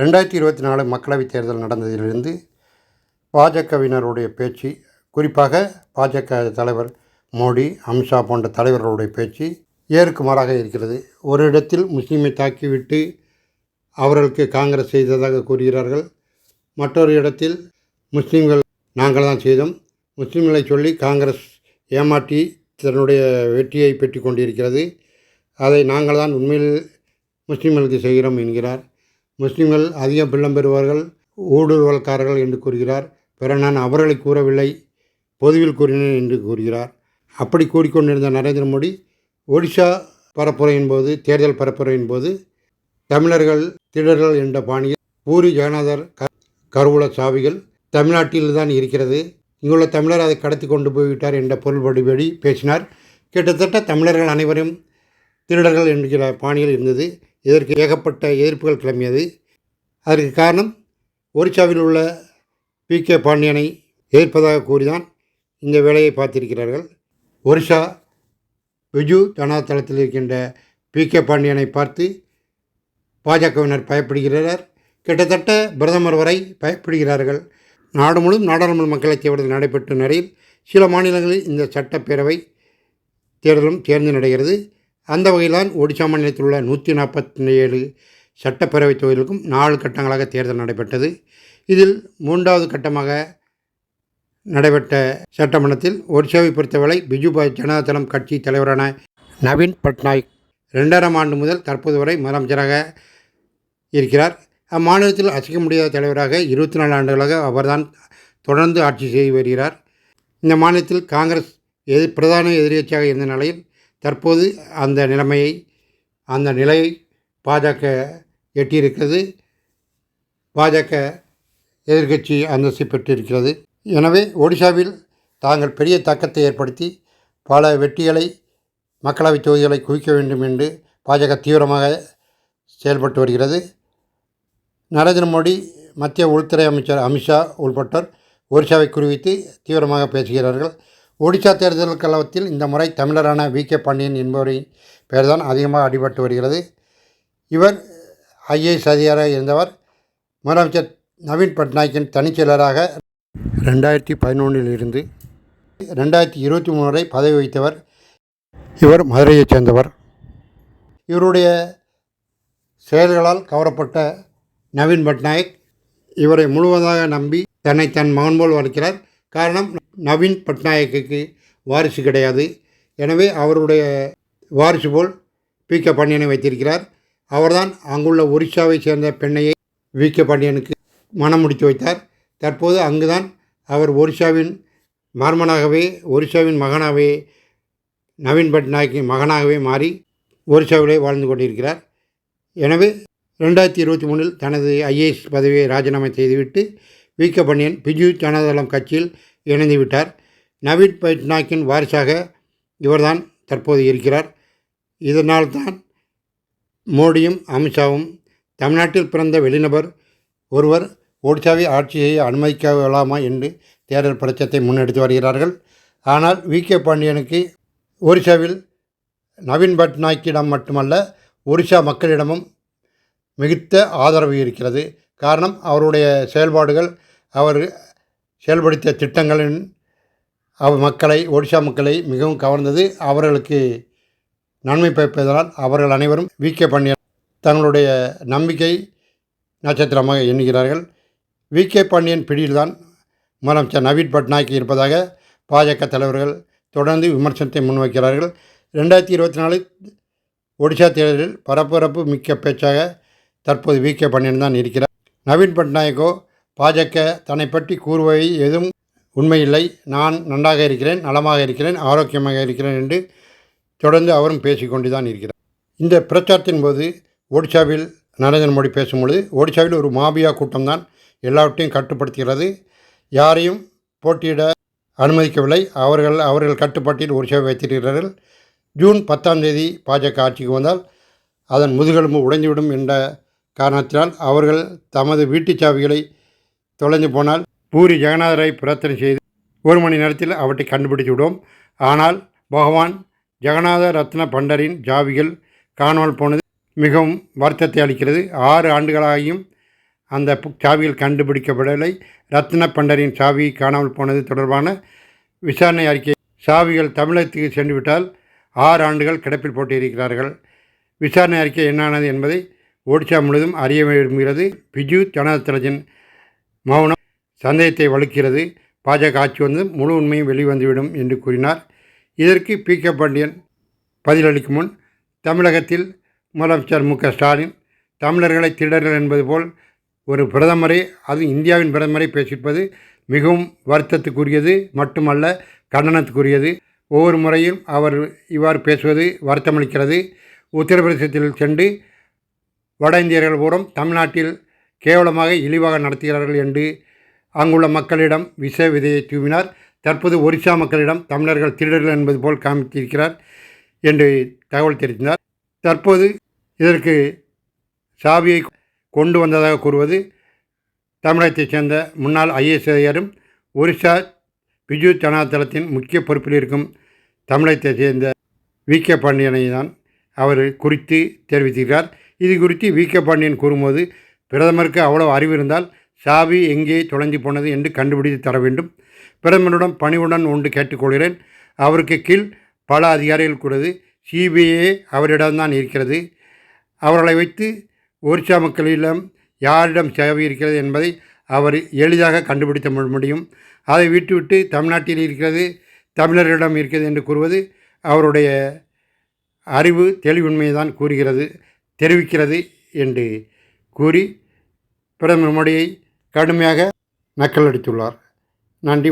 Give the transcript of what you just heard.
ரெண்டாயிரத்தி இருபத்தி நாலு மக்களவைத் தேர்தல் நடந்ததிலிருந்து பாஜகவினருடைய பேச்சு குறிப்பாக பாஜக தலைவர் மோடி அமித்ஷா போன்ற தலைவர்களுடைய பேச்சு ஏற்குமாறாக இருக்கிறது. ஒரு இடத்தில் முஸ்லீமை தாக்கிவிட்டு அவர்களுக்கு காங்கிரஸ் செய்ததாக கூறுகிறார்கள். மற்றொரு இடத்தில் முஸ்லீம்கள் நாங்கள் தான் செய்தோம். முஸ்லீம்களை சொல்லி காங்கிரஸ் ஏமாற்றி தன்னுடைய வெற்றியை பெற்று கொண்டிருக்கிறது. அதை நாங்கள் தான் உண்மையில் முஸ்லீம்களுக்கு செய்கிறோம் என்கிறார். முஸ்லீம்கள் அதிகம் பிள்ளம் பெறுவார்கள் ஊடுருவல்காரர்கள் என்று கூறுகிறார். பிற நான் அவர்களை கூறவில்லை பொதுவில் கூறினேன் என்று கூறுகிறார். அப்படி கூறிக்கொண்டிருந்த நரேந்திர மோடி ஒடிஷா பரப்புரையின் போது தேர்தல் பரப்புரையின் போது தமிழர்கள் திடர்கள் என்ற பாணியில் பூரி ஜெகநாதர் க கருவூல சாவிகள் தமிழ்நாட்டில்தான் இருக்கிறது. இங்குள்ள தமிழர் அதை கடத்தி கொண்டு போய்விட்டார் என்ற பொருள்படிபடி பேசினார். கிட்டத்தட்ட தமிழர்கள் அனைவரும் திருடர்கள் என்கிற பாணியில் இருந்தது. இதற்கு ஏகப்பட்ட எதிர்ப்புகள் கிளம்பியது. அதற்கு காரணம் ஒரிசாவில் உள்ள பி. கே. பாண்டியனை எதிர்ப்பதாக கூறிதான் இந்த வேலையை பார்த்திருக்கிறார்கள். ஒரிசா பிஜு ஜனதா தளத்தில் இருக்கின்ற பி. கே. பாண்டியனை பார்த்து பாஜகவினர் பயப்படுகிறார். கிட்டத்தட்ட பிரதமர் வரை பயப்படுகிறார்கள். நாடு முழுவதும் நாடாளுமன்ற மக்களவைத் தேர்தல் நடைபெற்ற நிலையில் சில மாநிலங்களில் இந்த சட்டப்பேரவை தேர்தலும் சேர்ந்து நடைகிறது. அந்த வகையில்தான் ஒடிசா மாநிலத்தில் உள்ள நூற்றி நாற்பத்தி ஏழு சட்டப்பேரவை தொகுதிகளுக்கும் நாலு கட்டங்களாக தேர்தல் நடைபெற்றது. இதில் மூன்றாவது கட்டமாக நடைபெற்ற சட்டமன்றத்தில் ஒடிசாவை பொறுத்தவரை பிஜு ஜனதாதளம் கட்சி தலைவரான நவீன் பட்நாயக் ரெண்டாயிரம் ஆண்டு முதல் தற்போது வரை முதலமைச்சராக இருக்கிறார். அம்மாநிலத்தில் அசைக்க முடியாத தலைவராக இருபத்தி நாலு ஆண்டுகளாக அவர்தான் தொடர்ந்து ஆட்சி செய்து வருகிறார். இந்த மாநிலத்தில் காங்கிரஸ் எது பிரதான எதிர்கட்சியாக இருந்த நிலையில் தற்போது அந்த நிலைமையை அந்த நிலையை பாஜக எட்டியிருக்கிறது. பாஜக எதிர்க்கட்சி அந்தஸ்து பெற்றிருக்கிறது. எனவே ஒடிசாவில் தாங்கள் பெரிய தாக்கத்தை ஏற்படுத்தி பல வெற்றிகளை மக்களவைத் தொகுதிகளை குவிக்க வேண்டும் என்று பாஜக தீவிரமாக செயல்பட்டு வருகிறது. நரேந்திர மோடி மத்திய உள்துறை அமைச்சர் அமித்ஷா உள்பட்டோர் ஒரிசாவை குறிவித்து தீவிரமாக பேசுகிறார்கள். ஒடிசா தேர்தல் கலவத்தில் இந்த முறை தமிழரான வி. கே. பாண்டியன் என்பவரின் பெயர்தான் அதிகமாக அடிபட்டு வருகிறது. இவர் ஐஏஎஸ் அதிகாரியாக இருந்தவர். முதலமைச்சர் நவீன் பட்நாயக்கின் தனிச்செயலராக ரெண்டாயிரத்தி பதினொன்றில் இருந்து ரெண்டாயிரத்தி இருபத்தி மூணு வரை பதவி வகித்தவர். இவர் மதுரையைச் சேர்ந்தவர். இவருடைய செயல்களால் கவரப்பட்ட நவீன் பட்நாயக் இவரை முழுவதாக நம்பி தன்னை தன் மகன் போல் வளர்க்கிறார். காரணம் நவீன் பட்நாயக்குக்கு வாரிசு கிடையாது. எனவே அவருடைய வாரிசு போல் பி. கே. பாண்டியனை வைத்திருக்கிறார். அவர்தான் அங்குள்ள ஒரிசாவை சேர்ந்த பெண்ணையை வி. கே. பாண்டியனுக்கு மனம் முடித்து வைத்தார். தற்போது அங்குதான் அவர் ஒரிசாவின் மர்மனாகவே ஒரிசாவின் மகனாகவே நவீன் பட்நாயக்கின் மகனாகவே மாறி ஒரிசாவிலே வாழ்ந்து கொண்டிருக்கிறார். எனவே ரெண்டாயிரத்தி இருபத்தி மூணில் தனது ஐஏஎஸ் பதவியை ராஜினாமா செய்துவிட்டு வி. கே. பண்டியன் பிஜு ஜனதாதளம் கட்சியில் இணைந்து விட்டார் நவீன் பட்நாயக்கின் வாரிசாக இவர்தான் தற்போது இருக்கிறார். இதனால் தான் மோடியும் அமித்ஷாவும் தமிழ்நாட்டில் பிறந்த வெளிநபர் ஒருவர் ஒடிசாவை ஆட்சி செய்ய அனுமதிக்கலாமா என்று தேர்தல் பிரச்சத்தை முன்னெடுத்து வருகிறார்கள். ஆனால் வி. கே. பாண்டியனுக்கு ஒரிசாவில் நவீன் பட்நாயக்கிடம் மட்டுமல்ல ஒரிசா மக்களிடமும் மிகுத்த ஆதரவு இருக்கிறது. காரணம் அவருடைய செயல்பாடுகள் அவர் செயல்படுத்திய திட்டங்களின் அவ மக்களை ஒடிசா மக்களை மிகவும் கவர்ந்தது. அவர்களுக்கு நன்மை பயப்பதனால் அவர்கள் அனைவரும் வி கே பாண்டியன் தங்களுடைய நம்பிக்கை நட்சத்திரமாக எண்ணுகிறார்கள். வி கே பாண்டியன் பிடியில்தான் முதலமைச்சர் நவீன் பட்நாயக் இருப்பதாக பாஜக தலைவர்கள் தொடர்ந்து விமர்சனத்தை முன்வைக்கிறார்கள். ரெண்டாயிரத்தி இருபத்தி நாலு ஒடிசா தேர்தலில் பரபரப்பு மிக்க பேச்சாக தற்போது வி கே பாண்டியன் தான் இருக்கிறார். நவீன் பட்நாயக்கோ பாஜக தன்னை பற்றி கூறுவை எதுவும் உண்மையில்லை. நான் நன்றாக இருக்கிறேன் நலமாக இருக்கிறேன் ஆரோக்கியமாக இருக்கிறேன் என்று தொடர்ந்து அவரும் பேசிக்கொண்டு தான் இருக்கிறார். இந்த பிரச்சாரத்தின் போது ஒடிசாவில் நரேந்திர மோடி பேசும்பொழுது ஒடிசாவில் ஒரு மாபியா கூட்டம்தான் எல்லாவற்றையும் கட்டுப்படுத்துகிறது. யாரையும் போட்டியிட அனுமதிக்கவில்லை. அவர்கள் அவர்கள் கட்டுப்பாட்டில் ஒடிசாவை வைத்திருக்கிறார்கள். ஜூன் பத்தாம் தேதி பாஜக ஆட்சிக்கு வந்தால் அதன் முதுகெலும்பு உடைந்துவிடும் என்ற காரணத்தினால் அவர்கள் தமது வீட்டுச் சாவிகளை தொலைந்து போனால் பூரி ஜெகநாதரை பிரார்த்தனை செய்து ஒரு மணி நேரத்தில் அவற்றை கண்டுபிடித்து விடுவோம். ஆனால் பகவான் ஜெகநாத ரத்ன பண்டரின் ஜாவிகள் காணாமல் போனது மிகவும் வருத்தத்தை அளிக்கிறது. ஆறு ஆண்டுகளாகியும் அந்த சாவிகள் கண்டுபிடிக்கப்படவில்லை ரத்ன பண்டரின் சாவி காணாமல் போனது தொடர்பான விசாரணை அறிக்கை சாவிகள் தமிழகத்துக்கு சென்றுவிட்டால் ஆறு ஆண்டுகள் கிடப்பில் போட்டியிருக்கிறார்கள் விசாரணை அறிக்கை என்னானது என்பதை ஒடிசா முழுவதும் அறிய விரும்புகிறது பிஜு ஜனதாதளத்தின் மௌனம் சந்தேகத்தை வலுக்கிறது. பாஜக ஆட்சி வந்து முழு உண்மையும் வெளிவந்துவிடும் என்று கூறினார். இதற்கு பி கே பாண்டியன் பதிலளிக்கும் முன் தமிழகத்தில் முதலமைச்சர் மு க ஸ்டாலின் தமிழர்களை திருடர்கள் என்பது போல் ஒரு பிரதமரை அது இந்தியாவின் பிரதமரை பேசியிருப்பது மிகவும் வருத்தத்துக்குரியது மட்டுமல்ல கண்டனத்துக்குரியது. ஒவ்வொரு முறையும் அவர் இவ்வாறு பேசுவது வருத்தமளிக்கிறது. உத்தரப்பிரதேசத்தில் சென்று வட இந்தியர்கள் பூரம் தமிழ்நாட்டில் கேவலமாக இழிவாக நடத்துகிறார்கள் என்று அங்குள்ள மக்களிடம் விஷ விதையை தூவினார். தற்போது ஒரிசா மக்களிடம் தமிழர்கள் திருடர்கள் என்பது போல் காமித்திருக்கிறார் என்று தகவல் தெரிவித்தார். தற்போது இதற்கு சாவியை கொண்டு வந்ததாக கூறுவது தமிழகத்தைச் சேர்ந்த முன்னாள் ஐஏஎஸ் அதிகாரும் ஒரிசா பிஜு ஜனதாதளத்தின் முக்கிய பொறுப்பில் இருக்கும் தமிழகத்தைச் சேர்ந்த வி. கே. பாண்டியனை தான் அவர் குறித்து தெரிவித்திருக்கிறார். இது குறித்து வி. கே. பாண்டியன் கூறும்போது பிரதமருக்கு அவ்வளவு அறிவு இருந்தால் சாவி எங்கே தொலைஞ்சு போனது என்று கண்டுபிடித்து தர வேண்டும். பிரதமரிடம் பணிவுடன் ஒன்று கேட்டுக்கொள்கிறேன். அவருக்கு கீழ் பல அதிகாரிகள் கூடது. சிபிஐ அவரிடம்தான் இருக்கிறது. அவர்களை வைத்து ஒரிசா மக்களிடம் யாரிடம் சேவை இருக்கிறது என்பதை அவர் எளிதாக கண்டுபிடித்த முடியும். அதை விட்டுவிட்டு தமிழ்நாட்டில் இருக்கிறது தமிழரிடம் இருக்கிறது என்று கூறுவது அவருடைய அறிவு தெளிவின்மையை தான் கூறுகிறது தெரிவிக்கிறது என்று கூறி பிரதமர் மோடியை கடுமையாக நக்கலடித்துள்ளார் நன்றி.